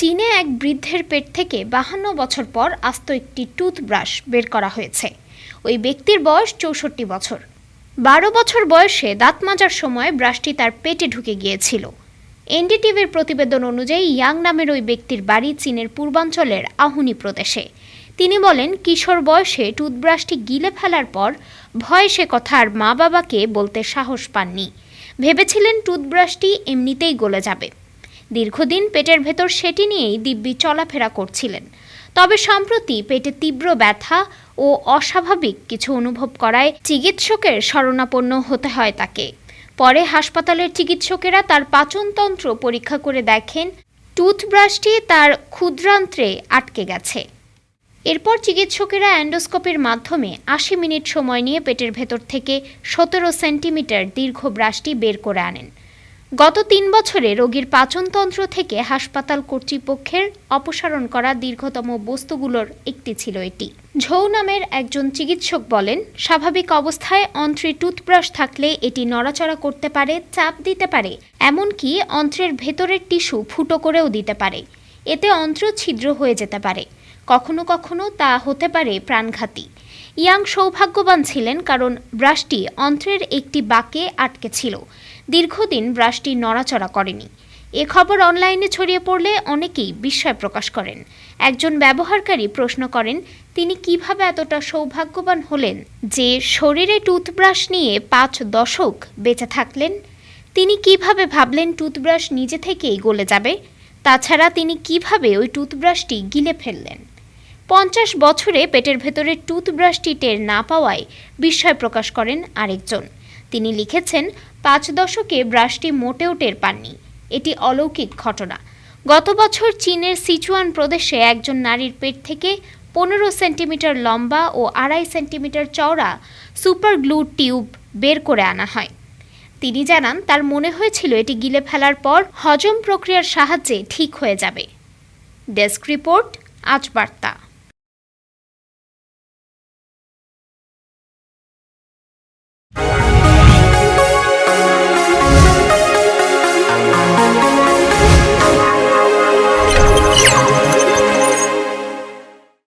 চীনে এক বৃদ্ধের পেট থেকে বাহান্ন বছর পর আস্ত একটি টুথব্রাশ বের করা হয়েছে। ওই ব্যক্তির বয়স চৌষট্টি বছর। বারো বছর বয়সে দাঁত মাজার সময় ব্রাশটি তার পেটে ঢুকে গিয়েছিল। এনডিটিভির প্রতিবেদন অনুযায়ী ইয়াং নামের ওই ব্যক্তির বাড়ি চীনের পূর্বাঞ্চলের আহুনি প্রদেশে। তিনি বলেন, কিশোর বয়সে টুথব্রাশটি গিলে ফেলার পর ভয়ে সে কথা আর মা বাবাকে বলতে সাহস পাননি। ভেবেছিলেন টুথব্রাশটি এমনিতেই গলে যাবে। দীর্ঘদিন পেটের ভেতর সেটি নিয়েই দিব্যি চলাফেরা করছিলেন। তবে সম্প্রতি পেটে তীব্র ব্যথা ও অস্বাভাবিক কিছু অনুভব করায় চিকিৎসকের শরণাপন্ন হতে হয় তাকে। পরে হাসপাতালের চিকিৎসকেরা তার পাচনতন্ত্র পরীক্ষা করে দেখেন, টুথব্রাশটি তার ক্ষুদ্রান্ত্রে আটকে গেছে। এরপর চিকিৎসকেরা অ্যান্ডোস্কোপির মাধ্যমে আশি মিনিট সময় নিয়ে পেটের ভেতর থেকে সতেরো সেন্টিমিটার দীর্ঘ ব্রাশটি বের করে আনেন। গত তিন বছরে রোগীর পাচনতন্ত্র থেকে হাসপাতাল কর্তৃপক্ষের অপসারণ করা দীর্ঘতম বস্তুগুলোর একটি ছিল এটি। ঝৌ নামের একজন চিকিৎসক বলেন, স্বাভাবিক অবস্থায় অন্ত্রে টুথব্রাশ থাকলে এটি নড়াচড়া করতে পারে, চাপ দিতে পারে, এমনকি অন্ত্রের ভেতরের টিস্যু ফুটো করেও দিতে পারে। এতে অন্ত্র ছিদ্র হয়ে যেতে পারে। কখনো কখনো তা হতে পারে প্রাণঘাতী। ইয়াং সৌভাগ্যবান ছিলেন কারণ ব্রাশটি অন্ত্রের একটি বাঁকে আটকে ছিল। দীর্ঘদিন ব্রাশটি নড়াচড়া করেনি। এ খবর অনলাইনে ছড়িয়ে পড়লে অনেকেই বিস্ময় প্রকাশ করেন। একজন ব্যবহারকারী প্রশ্ন করেন, তিনি কীভাবে এতটা সৌভাগ্যবান হলেন যে শরীরে টুথব্রাশ নিয়ে পাঁচ দশক বেঁচে থাকলেন? তিনি কীভাবে ভাবলেন টুথব্রাশ নিজে থেকেই গলে যাবে? তাছাড়া তিনি কীভাবে ওই টুথব্রাশটি গিলে ফেললেন? পঞ্চাশ বছরে পেটের ভেতরে টুথব্রাশটি টের না পাওয়ায় বিস্ময় প্রকাশ করেন আরেকজন। তিনি লিখেছেন, পাঁচ দশকে ব্রাশটি মোটেও টের পাননি। এটি অলৌকিক ঘটনা। গত বছর চীনের সিচুয়ান প্রদেশে একজন নারীর পেট থেকে পনেরো সেন্টিমিটার লম্বা ও আড়াই সেন্টিমিটার চওড়া সুপার গ্লু টিউব বের করে আনা হয়। তিনি জানান, তার মনে হয়েছিল এটি গিলে ফেলার পর হজম প্রক্রিয়ার সাহায্যে ঠিক হয়ে যাবে। ডেস্ক রিপোর্ট, আজ বার্তা।